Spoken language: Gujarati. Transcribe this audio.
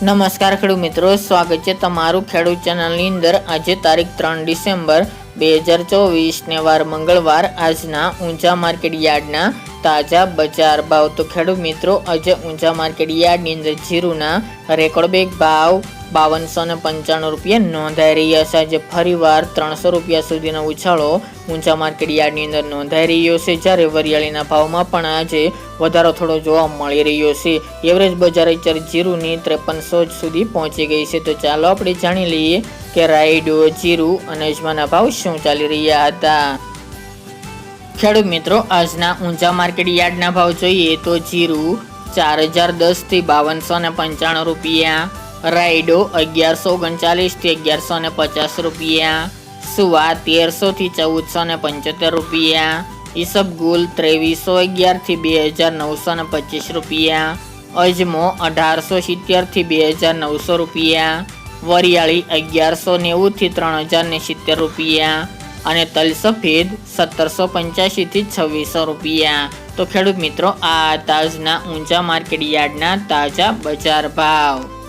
નમસ્કાર ખેડૂત મિત્રો સ્વાગત છે તમારું ખેડૂત ચેનલની અંદર. આજે તારીખ ત્રણ ડિસેમ્બર બે હજાર ચોવીસને વાર મંગળવાર આજના ઊંચા માર્કેટ યાર્ડના તાજા બજાર ભાવ. તો ખેડૂત મિત્રો, આજે ઊંચા માર્કેટ યાર્ડની અંદર જીરુના રેકોર્ડ બેગ ભાવ બાવનસો ને પંચાણું રૂપિયા નોંધાઈ રહ્યા છે. આજે ફરીવાર ત્રણસો રૂપિયા સુધીનો ઉછાળો ઊંચા માર્કેટ યાર્ડની અંદર નોંધાઈ રહ્યો છે. જ્યારે વરિયાળીના ભાવમાં પણ આજે વધારો થોડો જોવા મળી રહ્યો છે. એવરેજ બજાર અત્યારે જીરુની ત્રેપનસો સુધી પહોંચી ગઈ છે. તો ચાલો આપણે જાણી લઈએ કે રાઈડો જીરું અને અજમાના ભાવ શું ચાલી રહ્યા હતા? ખેડૂત મિત્રો, આજના ઊંચા માર્કેટ યાર્ડના ભાવ જોઈએ તો જીરું ચાર હજાર દસથી બાવનસો ને પંચાણું રૂપિયા રાઈડો અગિયારસો ઓગણચાલીસથી અગિયારસો ને પચાસ રૂપિયા, સુવા તેરસોથી ચૌદસો ને પંચોતેર રૂપિયા ઈસબગુલ ત્રેવીસો અગિયારથી બે હજાર નવસો ને પચીસ રૂપિયા, અજમો અઢારસો સિત્તેરથી બે હજાર નવસો રૂપિયા વરિયાળી અગિયારસો નેવુંથી ત્રણ હજાર ને સિત્તેર રૂપિયા અને તલ સફેદ સત્તરસો પંચ્યાસીથી છવ્વીસો રૂપિયા. તો ખેડૂત મિત્રો, આ તાજના ઊંચા માર્કેટ યાર્ડના તાજા બજાર ભાવ.